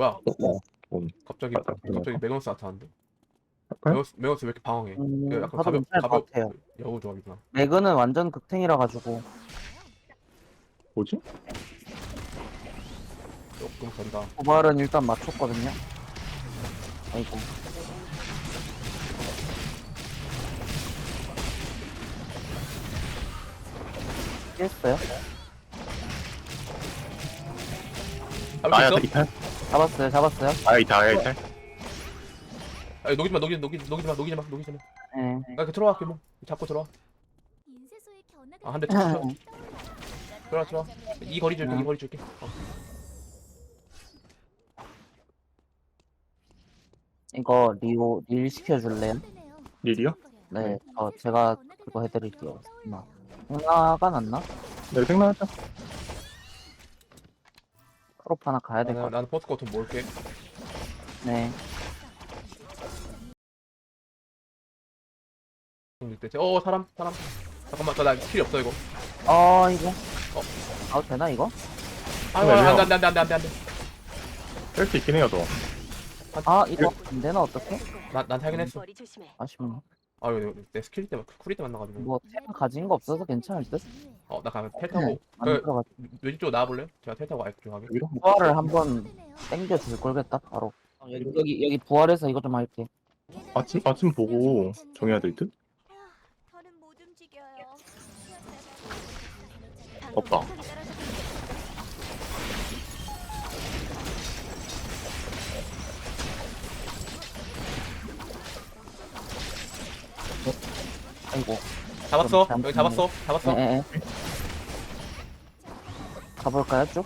뭐야? 어, 음. 갑자기 아, 아, 갑자기 메가노스 나타났는데? 메가노스 왜 이렇게 방황해? 음, 그 약간 괜찮을 것 가볍 같아요. 여우 조합이구나. 매그는 완전 극탱이라 가지고 뭐지? 조금 건다. 도발은 일단 맞췄거든요. 아이고. 깼어요? 할수 아야 있어? 이탈? 잡았어요, 잡았어요. 아야 이탈 아야 이탈? 아니 녹이지 마 녹이지 녹이지 녹이지 마 녹이지 마 녹이지 마. 네. 아, 그 들어와 뭐 잡고 들어와. 아, 한대 쳐. 들어와 들어와. 이 거리 줄게 이 거리 줄게. 어. 이거 리오 릴 시켜줄래요? 릴이요? 네, 어, 제가 그거 해드릴게요. 나 하나가 났나? 네 생각하자 크롭 하나 가야 될 것 나는 같아. 나는 포스 코튼 몰게. 네. 어 사람 사람. 잠깐만 나나 필요 없어 이거. 어, 이거. 어. 가도 되나, 이거? 아유 왜요? 안돼 안돼 안돼 안돼 안돼. 뺄 수 있긴 해요 저 아, 이거 안 되나, 어떡해? 나난 하긴 했어. 아쉽네. 아유 내 스킬 때문에 쿨이 때 만나가지고. 뭐, 템 가진 거 없어서 괜찮을 듯? 어 나 가면 텔 타고 안 그 들어가. 왼쪽 나와볼래? 제가 텔 타고 아이쪽 하게. 부활을 한번 땡겨 줄 걸겠다, 바로. 어, 여기, 여기, 여기 부활해서 이거 좀 할게. 아침 아침 보고 정해야 될 듯? 저는 못 움직여요. 없다. 아이고. 잡았어 그럼 여기 잡았어 잡았어. 예, 예. 가볼까요, 쭉?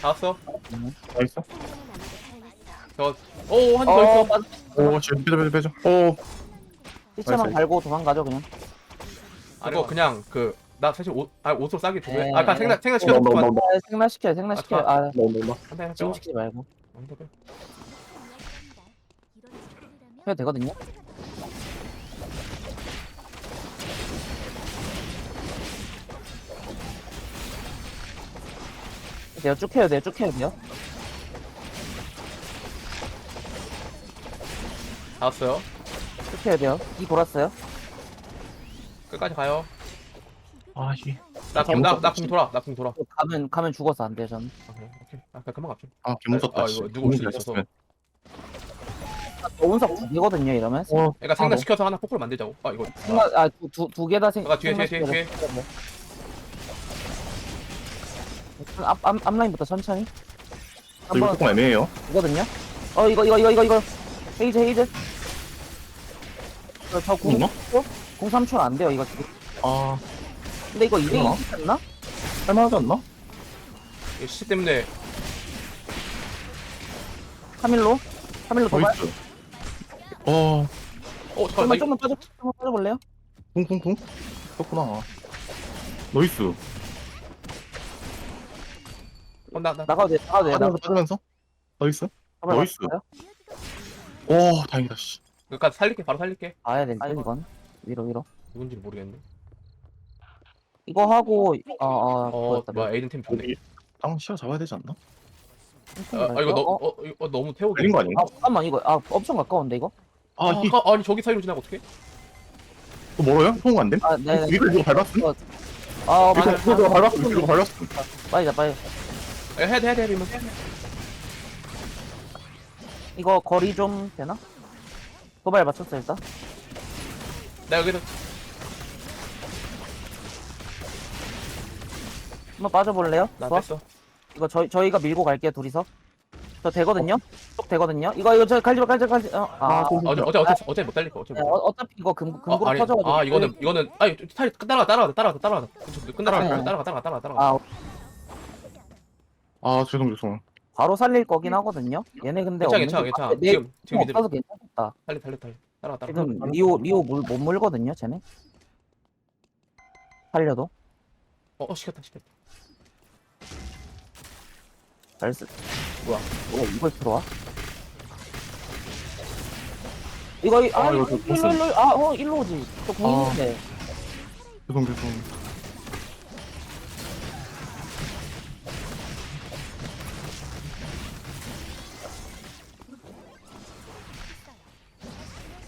잡았어. 나이스 저오한 대더 어, 있어. 빠져. 오 지금 빼줘 빼줘 빼줘 오 피처만. 갈고 도망가죠, 그냥. 이거 그냥 그 나 사실 옷, 아 옷으로 싸게 주네. 네. 아, 그냥 생각 생각 시켜 어, 너, 너, 놓고만 너. 아. 아, 너너너 한대 할게. 지금 시키지 말고. 한대 해. 해도 되거든요? 돼요, 쭉 해야 돼요, 쭉 해야 돼요. 잡았어요. 쭉 해야 돼요. 이 돌았어요. 끝까지 가요. 아씨 나나나궁 돌아. 나궁 돌아. 가면, 가면 죽어서 안 돼요, 전. 오케이 오케이. 아 그냥 그만 갑시다. 아 개무섭다 아, 씨 이거 누구 올수 너무 있어서. 잘했으면. 운석 두 개거든요, 이러면. 어 그러니까 생각 시켜서 하나 포크를 만들자고. 아 이거. 생각, 아, 두, 두, 두 개다 생, 아, 뒤에, 뒤에, 뒤에, 뒤에. 앞, 앞, 앞라인부터 천천히. 저 이거 한번 조금 애매해요 이거든요. 어, 이거, 이거, 이거, 이거, 이거. 헤이즈, 헤이즈. 저, 저 공, 있나? 공 3초 안 돼요, 이거 지금. 아 근데 이거 있나? 2대2 됐나? 할만하지 않나? 이거 시 때문에 카밀로? 카밀로 도발? 어 어 잠깐 나 좀만, 이거 좀만 빠져, 좀만 빠져볼래요? 쿵쿵쿵 그렇구나 나이스 어, 나 나. 나가도 돼, 나가도 돼. 빠지면서 나가도 빠지면서 나이스 도발 나이스. 오 다행이다 씨 그러니까 살릴게 바로 살릴게. 가야 될 듯, 이건. 위로, 위로. 누군지 모르겠네. 이거 하고, 어, 어, 어 보였다. 뭐야 에이든 팀 좋네. 여기 땅 시야 잡아야 되지 않나? 아, 아 이거 너 어? 어, 이거 너무 태우기. 내린 거 아닌가? 아, 잠깐만, 이거, 아, 엄청 가까운데, 이거? 아, 아, 이, 아, 아니 저기 사이로 지나가 어떻게? 또 멀어요? 소응 안 됨? 아, 네. 이거 이거 밟았음? 이거- 아, 이거 맞아. 이거 밟았음 이거 밟았음 빨리, 빨리. 아, 해야 돼 해야 돼 이러면. 이거 거리 좀 되나? 도발 맞췄어, 일단. 나 여기서 한번 빠져볼래요? 나? 뺐어. 이거 저희 저희가 밀고 갈게요 둘이서. 저 되거든요. 쭉 되거든요. 이거 이거 저 갈지 마 갈지 마 갈지. 어, 아, 아, 또 어제 어제 어제 어제 못 달릴 거 어제 네, 못. 어, 어차피 이거 금 금고로 어, 아니, 터져가지고. 아 이거는 이거는 아니 타이 따라가 따라가 따라가 따라가 끝나가 네. 따라가 따라가 따라가 따라가. 아 아 죄송 죄송 바로 살릴 거긴 하거든요. 얘네 근데 괜찮아 괜찮아 게- 괜찮아. 네, 지금 지금 이들 없어서 괜찮겠다. 달리 달리 달리 따라가 따라가. 지금 리오 리오 물, 못 물거든요, 쟤네. 살려도 어, 어 시켰다 시켰다. 잘 쓰. 뭐야? 너 이걸 들어와? 이거 아, 아, 이거 일로 일로 아어 일로 오지. 저 아. 공인데. 죄송 죄송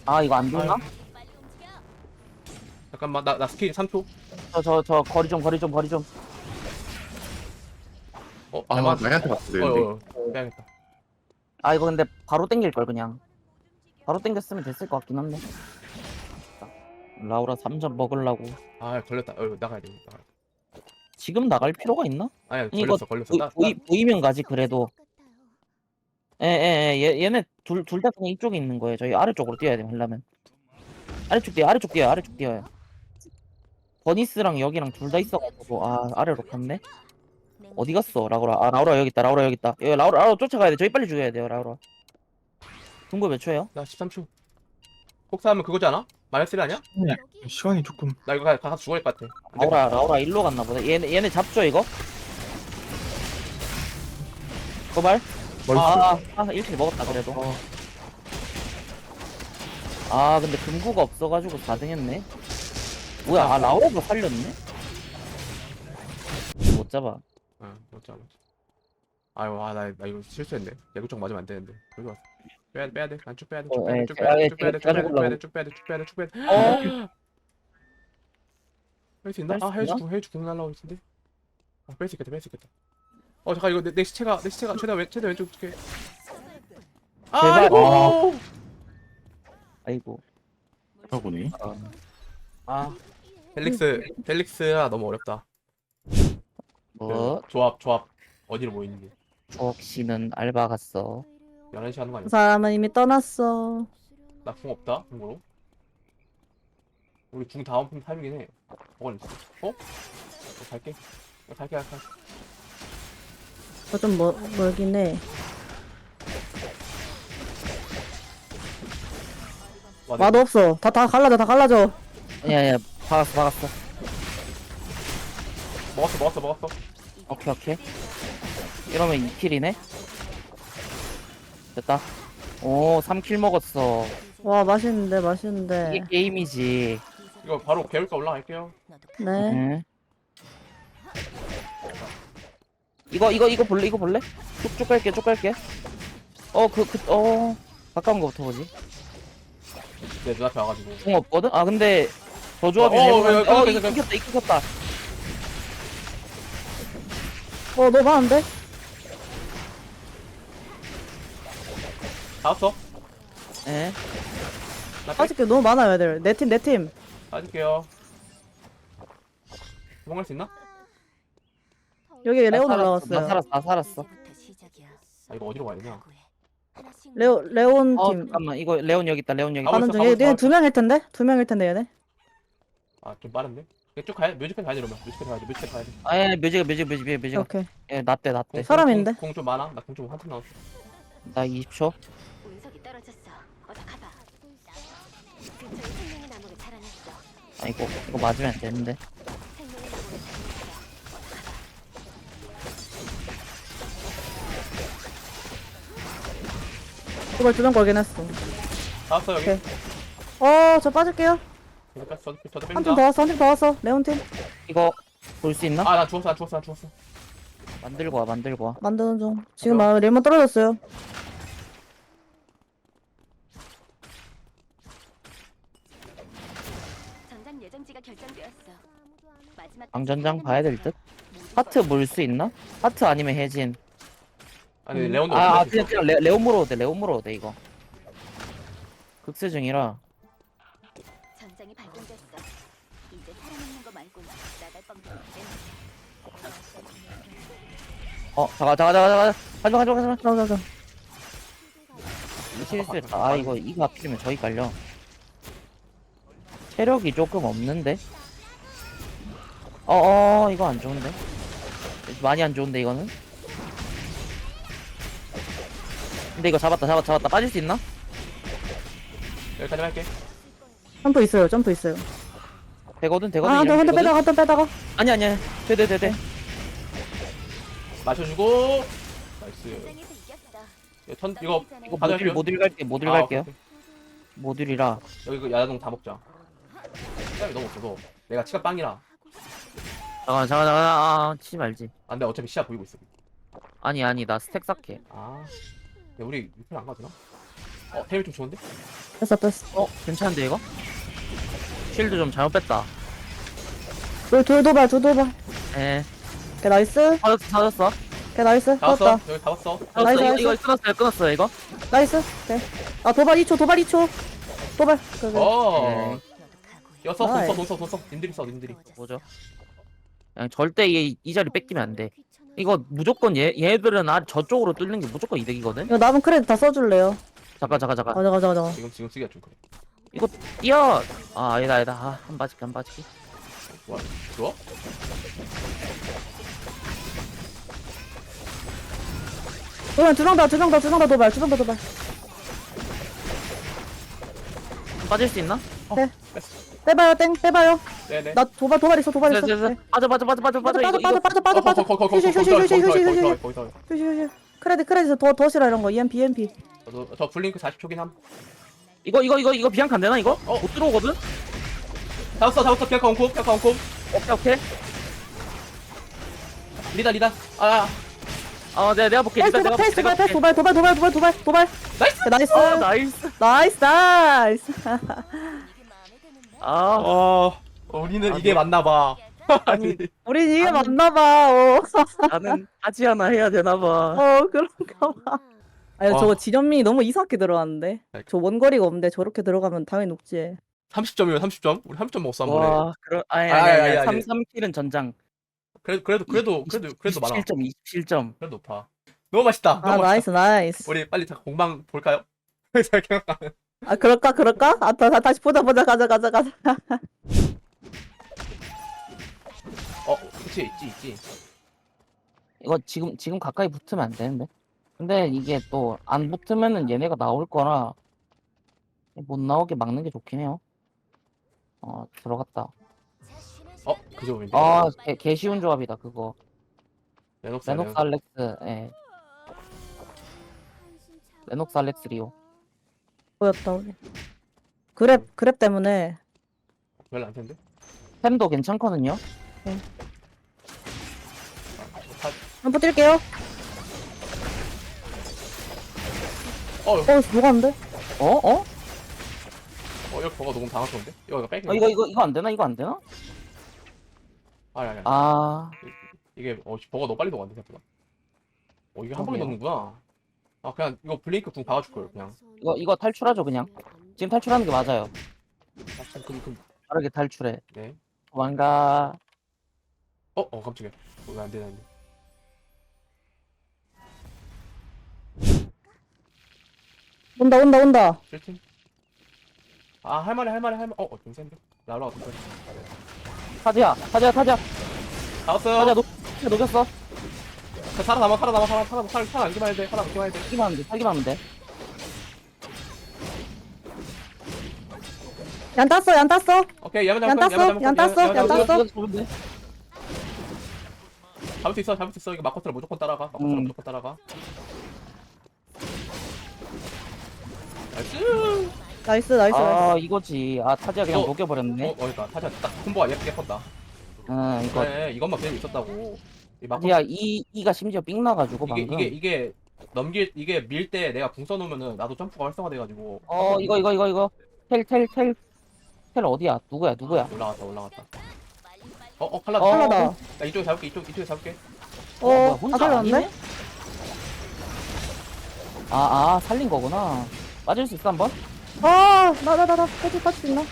아 이거 안 되나? 잠깐만 나, 나 스킬 3초 저저저 거리 좀 거리 좀 거리 좀. 어, 아, 맞. 나한테 갔어, 근데. 어, 어, 빼야겠다. 아 이거 근데 바로 땡길 걸 그냥. 바로 땡겼으면 됐을 것 같긴 한데. 라우라 3점 먹으려고. 아, 걸렸다. 어, 나가야 돼. 나가. 지금 나갈 필요가 있나? 아니, 이거 걸렸어, 걸렸어. 보이, 나, 보이, 나, 보이면 가지 그래도. 예예예 얘, 얘네 둘 둘 다 그냥 이쪽에 있는 거예요. 저희 아래쪽으로 뛰어야 돼요 하려면. 아래쪽 뛰어 아래쪽 뛰어 아래쪽 뛰어요. 버니스랑 여기랑 둘 다 있어가지고 아 아래로 갔네. 어디 갔어 라우라? 아 라우라 여기 있다 라우라 여기 있다. 여기 라우라 라우라 쫓아가야 돼. 저희 빨리 죽여야 돼요 라우라. 동거 몇 초예요? 나 13초. 폭사하면 그거잖아? 마이너스 1 아니야? 시간이 조금. 나 이거 가, 가서 죽어야 될 것 같아. 라우라 라우라 일로 갔나 보다. 얘네 얘네 잡죠 이거? 도발? 멀 아, 아, 아 1킬 먹었다 그래도. 아 근데 금구가 없어가지고 4등 했네. 뭐야 아 라우라가 살렸네? 못 잡아. 어, 맞자, 맞자. 아유, 아, 나, 나 이거 실수했네. 내구 쪽 맞으면 안 되는데. 여기 왔어. 빼야 돼, 빼야 돼. 난쭉 빼야 돼, 쭉 어, 빼야 예, 돼, 쭉 빼야 돼, 쭉 빼야 돼, 쭉 빼야 돼, 쭉 빼야 돼, 쭉 빼야 돼, 쭉 빼야 돼. 어? 뺄수 있나? 뺄수 아, 있나? 궁, 해주 궁 날라올 텐데. 아, 뺄수 있겠다, 뺄수 있겠다. 어, 잠깐 이거 내, 내 시체가, 내 시체가 최대 왼, 최대 왼쪽 어떻게? 아. 아이고. 아이고. 하다 보니. 아, 펠릭스, 펠릭스가 너무 어렵다. 뭐 그 조합, 조합 어디로 모이는지. 주옥 씨는 알바 갔어. 11시 하는 거 그 아니야? 사람은 이미 떠났어. 나궁 없다, 궁으로. 우리 궁 다음 품 타임이긴 해. 있어? 어? 어, 갈게. 어, 갈게, 갈게. 갈게. 그거 좀 멀, 멀긴 해. 와, 와도 없어. 다, 다 갈라져, 다 갈라져. 아니야 아니야 박았어 박았어. 먹었어, 먹었어, 먹었어. 오케이 오케이. 이러면 2킬이네. 됐다. 오 3킬 먹었어. 와, 맛있는데, 이게 맛있는데. 게임이지. 이거 바로 개울가 올라갈게요. 네. 응. 이거 이거 이거 볼래 이거 볼래? 쭉쭉 갈게 쭉 갈게. 어그그어 가까운 거부터 보지. 내 눈앞에 와가지고. 공 없거든? 아 근데 저 조합이 어, 어, 레몬 왜, 어 깜짝이야, 이거 이겼다 이거 이겼다. 어, 너무 많은데? 다 왔어? 예. 나 뺄, 아직도 너무 많아요, 애들. 내 팀, 내 팀. 빠질게요. 도망갈 수 있나? 여기 레온 나 올라왔어요. 나 살았어 나 살았어. 아, 이거 어디로 가야 되냐? 레오, 레온 어 팀. 잠깐만 이거 레온 여기 있다 레온 여기. 있다. 가는 있어, 중. 가고 얘, 있어, 얘 가고 두 명일 텐데? 두 명일 텐데, 얘네? 아, 좀 빠른데? 이거 쭉 가야, 뮤직까지 가야 돼, 이러면. 뮤직까지 가야 돼, 뮤직까지 가야 돼. 아예 뮤직 뮤직 뮤직 뮤직. 오케이. 예 나대 나대. 사람인데? 공좀 많아? 나 공 좀 한참 나왔어. 나 20초. 운석이 떨어졌어. 어서 가봐. 근처에 생명의 나무가 자라났어. 아 이거 이거 맞으면 안 되는데. 생명의 나무가 자라났어. 어서 가봐. 이걸 두명 걸긴 했어. 다 왔어, 여기. 오케이. 어, 저 빠질게요. 저도 한 뺍니다. 팀더 왔어, 한 팀 더 왔어. 레온 팀. 이거 볼 수 있나? 아, 나 죽었어, 나 죽었어, 나 죽었어. 만들고 와 만들고 와. 만드는 중. 지금 막 레몬 떨어졌어요. 전장 예정지가 결정되었어. 마지막 방전장 봐야 될 듯. 하트 물수 있나? 하트 아니면 해진. 아니, 레온도 아, 아 그냥? 그냥 레, 레온 물어도 돼 레온 물어도 돼 이거. 극세 중이라. 어 잠깐 잠깐 잠깐 잠깐 가져 가져 가져. 자, 자, 자. 실수했다. 아 이거 이거 하필이면 저기 깔려. 체력이 조금 없는데. 어 어 이거 안 좋은데. 많이 안 좋은데 이거는. 근데 이거 잡았다 잡았다 잡았다 빠질 수 있나? 여기까지 할게. 점프 있어요, 점프 있어요. 되거든 되거든. 아, 한 대, 이러면 한대? 빼다가, 한대 빼다가. 아니 아니야. 돼돼 돼 돼. 마셔주고. 나이스. 이겼어. 이거 턴, 이거. 이거 모듈. 모듈 갈게 모듈 아, 갈게요. 모듈이라. 여기 그 야자동 다 먹자. 시간이 너무 없어서. 내가 치가 빵이라. 잠깐 잠깐 잠깐 아 치지 말지. 안 돼, 어차피 시야 보이고 있어. 아니 아니 나 스택 쌓게. 아. 야, 우리 유편 안 가도 되나? 어, 템이 좀 좋은데? 뺐어 뺐어 어 괜찮은데 이거? 쉴드 좀 잘못 뺐다. 둘, 둘 도발 둘 도발. 에 오케이 나이스. 사졌어 사졌어. 오케이 나이스. 잡았어. 잡았다. 여기 잡았어. 사졌어. 나이스, 이거, 나이스. 이거 끊었어요 끊었어요 이거? 나이스. 오케이. 아 도발 2초 도발 2초. 도발. 어. 네. 여섯. 돈써 돈써 돈써 님들이 써 님들이. 뭐죠? 그냥 절대 이, 이 자리 뺏기면 안 돼. 이거 무조건 얘, 얘들은 아 저쪽으로 뚫는 게 무조건 이득이거든? 이거 남은 크레딧 다 써줄래요? 잠깐 잠깐 잠깐. 가자 가자 가자 지금 지금 쓰기가 좀 그래 뛰어. 아 아니다 아니다. 아 한 바지기 한 바지기. 좋아 좋아? 도발 두명다 두 명 다 두 명 다 도발 두 명 다 도발. 빠질 수 있나? 빼봐요 땡 빼봐요. 네네. 나 도발 도발 있어 도발 네, 있어. 네, 네. 네. 빠져 빠져 빠져 빠져 빠져 빠져 이거 빠져 이거. 빠져 빠져 빠져. 빠져 휴식 휴식 휴식 휴식 휴식 휴식 거기서 휴식 휴식 크레딧 크레딧 더더 싫어 이런 거. EMP EMP 저 블링크 40초긴 함 이거 이거 이거 이거 비앙카 안 되나 이거? 어. 못 들어오거든? 잡았어 잡았어. 피아카 원콤 피아카 원콤 오케이 오케이. 리다 리다. 아 어 내가 내가 볼게 일단 내가 패스 내가 패스 볼게. 도발 도발 도발 도발 도발 도발. 나이스! 나이스. 어 나이스. 나이스 나이스. 아. 어 우리는 아, 이게 뭐- 맞나봐. 아니 우린 이게 아니. 맞나봐. 어. 나는 하지 않아 해야 되나봐. 어 그런가 봐 아니 와. 저거 지련민이 너무 이상하게 들어갔는데? 그러니까. 저 원거리가 없는데 저렇게 들어가면 당연히 녹지 30점이면 30점? 우리 30점 먹었어 한 번에. 와 그럼 아니 아니, 아니 아니, 아니 아니. 3 3킬은 전장. 그래도 그래도 그래도 그래도 그래도 많아. 27점 27점. 그래도 높아. 너무 맛있다. 아 너무 맛있다. 나이스 나이스. 우리 빨리 공방 볼까요? 잠깐 아 그럴까 그럴까? 아 다, 다, 다 시 보자 보자 가자 가자 가자. 어 그치 있지 있지. 이거 지금 지금 가까이 붙으면 안 되는데 근데 이게 또 안 붙으면은 얘네가 나올 거라 못 나오게 막는 게 좋긴 해요. 어 들어갔다. 어 그죠 왠지 아 개, 개 쉬운 조합이다 그거. 레녹스 레녹스 알렉스 예. 레녹스 알렉스 리오. 보였다 우리 그랩 그랩 때문에. 별로 안 텐데? 템도 괜찮거든요? 다, 한번 뛸게요 어, 어 녹았는데? 어? 어? 어 이거 버거 너무 당황스러운데? 이거 이거 뺄게 어 이거 이거 이거 안 되나 이거 안 되나? 아니 아니 아니. 아 이게 어 버거 너무 빨리 녹았네 생각보다 어 이게 한 그러게요. 넣는구나 아 그냥 이거 블링크 궁 박아줄 걸 그냥 이거 이거 탈출하죠 그냥 지금 탈출하는 게 맞아요 아 참, 금, 금. 빠르게 탈출해 네. 도망가 어? 어 깜짝이야 어, 왜안 되나 했네 온다 온다 온다. 7팀. 아 할만해 할만해 할만해. 어? 어 동생인데? 나 올라가 동생. 타지야 타지야 타지야. 잡았어요. 타지야 녹 녹였어. 그 살아 남아 살아 남아 살아 살아 살아 살아. 안기만 해야 돼 살아 안기만 해야 돼 타기만 하면 돼 타기만 하면 돼. 얀 땄어 얀 땄어. 오케이 야만 땄어, 얀 땄어, 얀 땄어. 이거 잡으면 돼 잡을 수 있어 잡을 수 있어. 이거 마커트를 무조건 따라가. 마커트를 음. 무조건 따라가 나이스 나이스 나이스 나이스. 아 이거지. 아 타지야 그냥 어, 녹여버렸네. 어, 어니까 타자 딱 콤보가 예쁘게 컸다. 응 이거. 그래 이것만 배우고 있었다고. 이 마커 타지야 이 이가 심지어 삥 나가지고 이게 방금. 이게 이게 넘길 이게 밀 때 내가 궁 써놓으면은 나도 점프가 활성화돼가지고. 어 이거 이거 이거 이거. 텔 텔 텔. 텔 어디야? 누구야 누구야? 올라갔다 올라갔다. 어어 칼라 어, 칼라다. 나 이쪽에 잡을게 이쪽 이쪽에 잡을게. 어, 뭐야, 어 혼자 아살렸네? 아니네? 아, 아, 살린 거구나. 맞을 수 있어, 한 번? 아 나 나 나 나. 빠질 빠질 수 있나?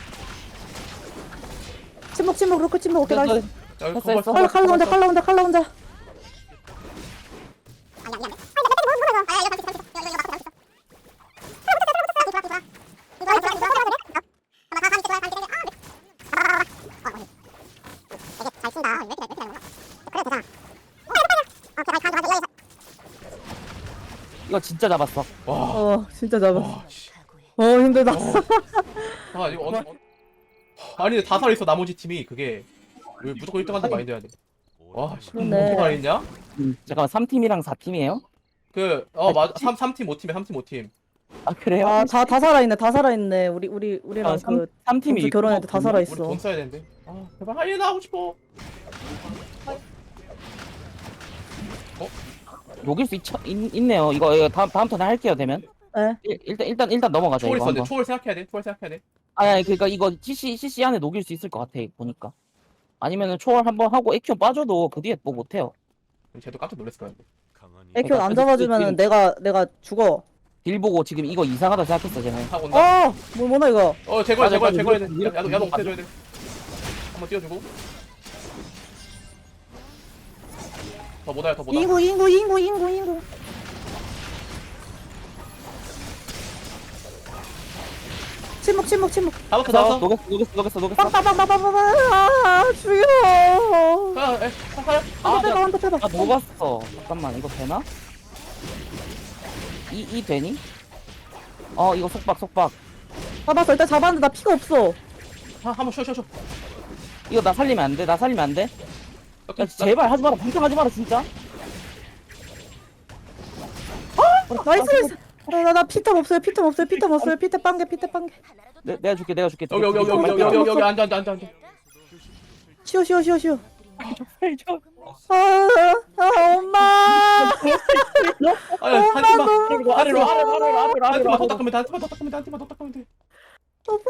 침묵 침묵 그렇고 침묵. 오케이 나이스. 여기 했어, 했어. 칼라 칼라 혼자 칼라 혼자 칼라 혼자 이거 진짜 잡았어. 와, 어 진짜 잡았어 와, 씨. 어 힘들다 아 이거 어, 어. 아니 근데 다 살아있어 나머지 팀이 그게 왜 무조건 1등한테 마인드 해야 돼. 와, 씨, 그러네. 어떻게 살아있냐? 음, 잠깐만, 3팀이랑 4팀이에요? 그, 어, 맞아. 3, 3팀, 5팀에 3팀, 5팀. 아, 그래요? 아다 다 살아있네 다 살아있네 우리 우리 우리랑 아, 그 3 팀이 점수 결혼해도 다 우리 살아있어 돈 써야 되는데. 아, 제발 하이에나 하고 싶어. 녹일 수 있, 있, 있네요. 이거, 이거 다음, 다음 턴에 할게요, 되면. 네. 일, 일단 일단 일단 넘어가자 초월 이거 있었는데 한번. 초월 생각해야 돼 초월 생각해야 돼 아니 아니, 그러니까 이거 CC CC 안에 녹일 수 있을 것 같아 보니까. 아니면은 초월 한번 하고 액션 빠져도 그 뒤에 뭐 못해요. 쟤도 깜짝 놀랐을 거야 에큐 안 근데 잡아주면은 내가 내가 죽어. 딜 보고 지금 이거 이상하다 생각했어 쟤는. 온다 어, 뭐 뭐나 이거? 어 제거해 맞아, 제거해 맞아. 제거해야 돼 이렇게 야도 야도 이렇게 못해줘야 돼 한번 띄워주고 더 못와요 더 못와 인구 인구 인구 인구 인구. 침묵 침묵 침묵. 잡았어 나 잡았어 녹였어 녹였어 녹였어 녹였어. 빵빵빵빵빵빵. 아, 죽여. 아, 에, 아, 아, 한대 빼봐 한대 빼봐. 아 녹았어. 잠깐만 이거 되나? 이 이 되니? 어 이거 속박 속박. 잡았어 일단 잡았는데 나 피가 없어. 아, 한번 쉬어 쉬어 쉬어 이거 나 살리면 안 돼? 나 살리면 안 돼? 야, 제발 하지 마라. 방탕하지 마라 진짜. 어? 어, 아, 나이스 나나 나, 피탑 없어요. 피탑 없어요. 피탑 아, 없어요. 피탑 빵개 피탑 빵개. 내, 내가 줄게. 내가 줄게. 여기 여기 여기 여기 여기 앉아 앉아 앉아 앉아. 쉬어 쉬어 쉬어 쉬어. 아, 아 엄마. 아, 엄마 하지 마. 너무 아래로 아래로 아래로 아래로 아래로. 한팀만더 닦으면 돼. 한팀만더 닦으면 돼. 한팀만더 닦으면 돼. 너무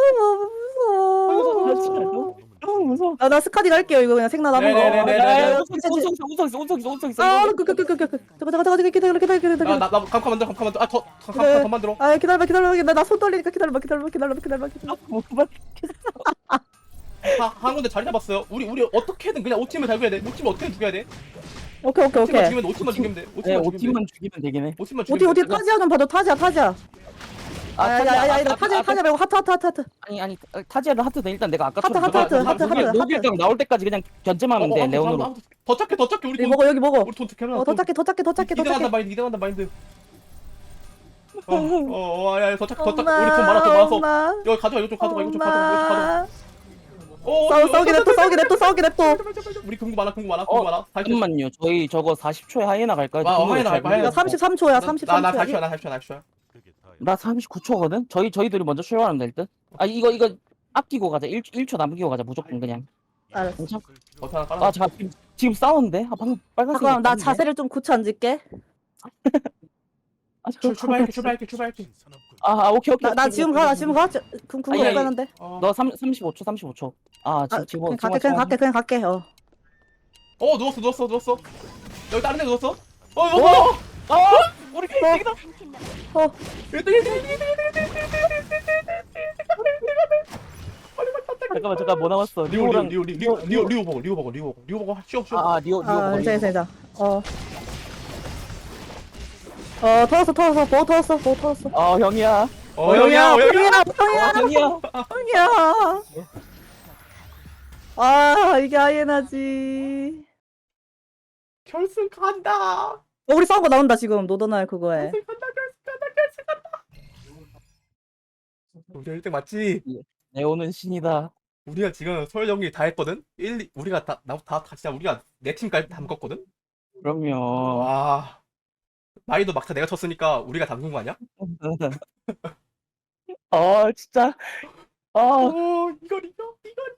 무서워. 너무 무서워. 아, 나 스카디 갈게요 이거 그냥 생나 남은 거. 네네네네. 야 야야 운석 있어 운석 있어 운석 있어 운석 있어 운석 있어. 아, 그, 그, 그, 그, 그, 그. 잠깐, 잠깐, 잠깐, 기다려, 기다려, 기다려, 기다려. 야나나 감카 만들어 감카 만들어 아더 감카 그래. 더 만들어 아, 기다려봐, 기다려봐. 나, 나손 떨리니까 기다려봐, 기다려봐, 기다려봐, 기다려봐, 기다려봐. 뭐 하, 한 군데 자리 잡았어요 우리 우리 어떻게든 그냥 5팀을 달고야 돼 5팀 어떻게든 죽여야 돼 오케이, 오케이, 5팀만 오케이. 죽이면 돼 5팀만 죽이면 돼 5팀만 네, 죽이면 돼 5팀만 죽이면 되긴 해. 5팀만 어디, 죽이면 어디, 돼 타지아 좀 봐줘, 타지 아, 타지아. 아, 야, 야, 야, 야, 타지 아, 타지아 말고 하트, 하트, 하트, 하트. 아니 아니 타지아를 하트는 일단 내가 아까 하트, 하트, 하트, 하트, 하트, 하트. 녹일당 나올 때까지 그냥 견제만 하면 돼 레온으로. 더 작게 더 작게 우리 여기 돈 먹어, 여기 먹어. 우리 돈 어떻게 어, 더 작게, 더 작게, 더 작게, 더 이등한다 작게. 마인드 이등한다 마인드 어어야더 작게 더 작게 우리 돈 많아 돈 많아서 엄마. 이거 가져가 이거 좀 가져가 이거 좀 가져가 이거 좀 가져가 엄마. 어, 싸우, 어, 어, 냅둬, 싸우게 냅둬, 싸우게 냅둬. 우리 궁구 많아 궁구 많아 궁구 어, 많아 다시 잠깐만요. 저희 저거 40초에 하이에나 갈까요? 아, 어, 하이에나 갈까, 하이에나. 나 33초야, 나나 33초야. 40초야 나 40초야 나 40초야 나 39초거든. 저희 저희들이 먼저 출발하면 될 듯. 아 이거 이거 아끼고 가자. 1, 1초 남기고 가자. 무조건 그냥. 알았어. 괜찮? 버튼 하나 깔아 아 잠깐 지금, 지금 싸우는데? 아 방금 빨간색. 잠깐만, 나 자세를 좀 고쳐 앉을게. 아, 출- 출발할게 출발할게 출발할게 아, 아 오케이 오케이. 나, 나 오케이, 지금 오케이, 가, 나 오케이. 지금 가. 저- 궁, 궁금 아니. 가는데. 어, 너 3, 35초 35초. 아 지금 아, 지금 그냥 갈게, 그냥 갈게, 그냥 갈게. 어. 어 누웠어 누웠어 누웠어 여기 다른 데 누웠어 어 누웠어 아 우리 게임이다. 어, 1등 1등 1등 1등 잠깐만 잠깐 뭐 남았어? 리오 리오랑 리오 리오 리오 리오 리오 보고 리오 보고 리오 리오 보고 쉬어 쉬어 아, 아 리오 리오 아, 괜찮아, 리오 괜찮아. 어. 어, 터졌어, 터졌어, 보 터졌어, 보 터졌어. 어 형이야. 어 형이야 어, 형이야 형이야, 어 형이야, 형이야. 형이야. 아, 이게 아이에나지. 결승 간다 어, 우리 싸운 거 나온다, 지금. 노더날 그거에. 우리 1등 맞지? 레오는 신이다. 우리가 지금 서열 연기 다 했거든? 1, 2, 우리가 다, 나, 다, 다 진짜 우리가 내 팀까지 다 묶었거든? 그럼요. 와. 마이도 막타 내가 쳤으니까 우리가 담근 거 아니야? 어 진짜. 아 오, 이걸 이겨? 이걸